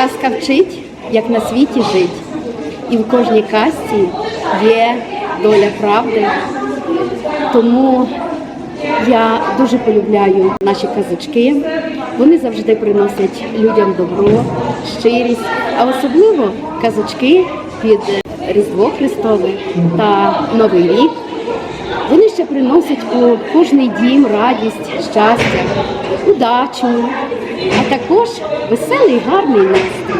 Казка вчить, як на світі жить. І в кожній казці є доля правди. Тому я дуже полюбляю наші казочки. Вони завжди приносять людям добро, щирість, а особливо казочки під Різдво Христове та Новий рік. Вони ще приносять у кожний дім радість, щастя, удачу, а також веселий гарний настрій.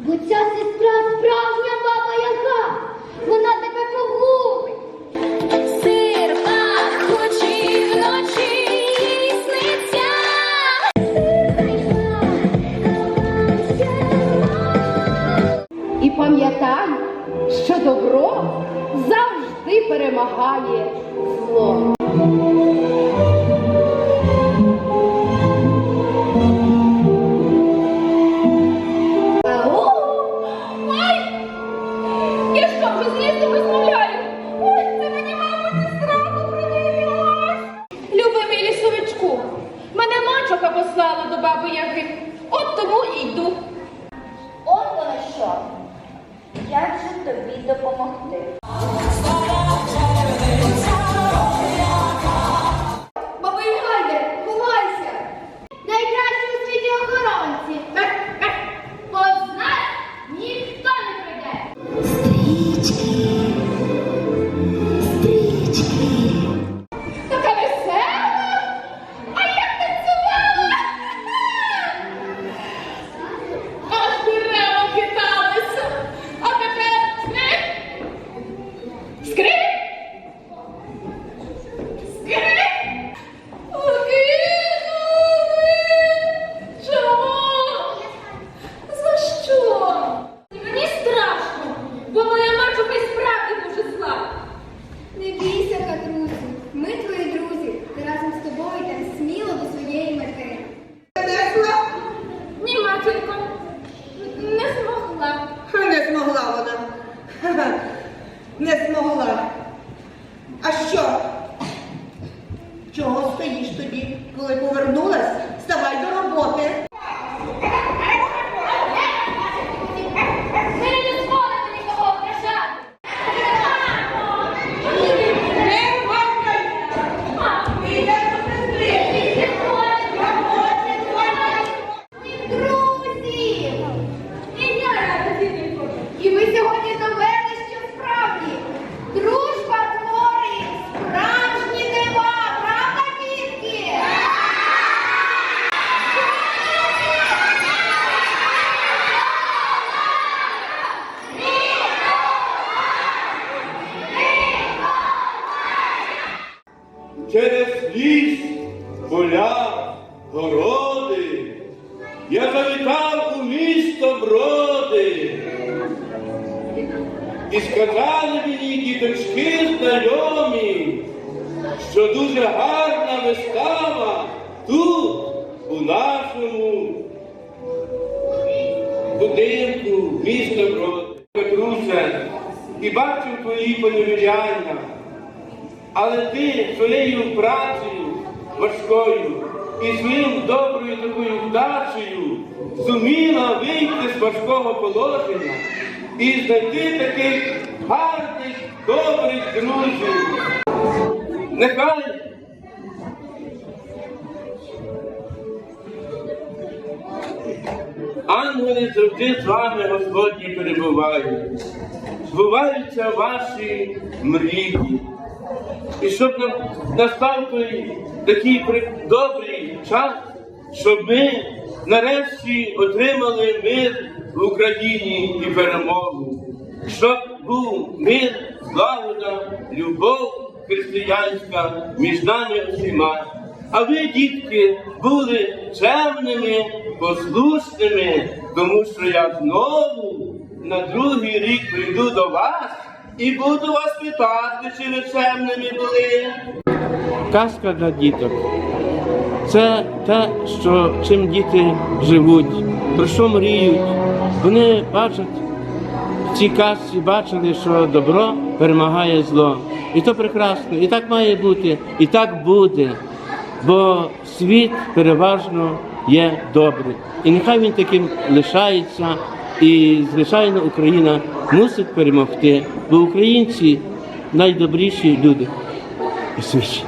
Бо ця сестра справжня баба яка, вона тебе погубить. Сир пахучий вночі сниться. І пам'ятай, що добро завжди перемагає зло. Баби Яги. От тому і йду. От воно що. Як же тобі допомогти? Баба Ігайде, ховайся! Найкращі у світі охоронці! Познай, ніхто не прийде! Така Не змогла. А що? Чого стоїш тоді? Коли повернулась, через ліс, поля, городи. Я завітав у місто броди. І сказали мені діточки знайомі, що дуже гарна вистава тут, у нашому будинку, місто Броди. Петрусе, і бачив твої поневіряння. Але ти своєю працею важкою і своїм доброю такою вдачею зуміла вийти з важкого положення і знайти таких гарних, добрих друзів. Нехай ангели завжди з вами Господні перебувають. Збуваються ваші мрії. І щоб нам настав той такий добрий час, щоб ми нарешті отримали мир в Україні і перемогу, щоб був мир, злагода, любов християнська між нами усіма. А ви, дітки, були чемними, послушними, тому що я знову на другий рік прийду до вас і буду вас питати, чи ви чемними були. Казка для діток. Це те, що чим діти живуть, про що мріють. Вони бачать в цій казці, бачили, що добро перемагає зло. І то прекрасно, і так має бути, і так буде. бо світ переважно є добрий. І нехай він таким лишається, і звичайно Україна мусить перемогти, бо українці найдобріші люди у світі.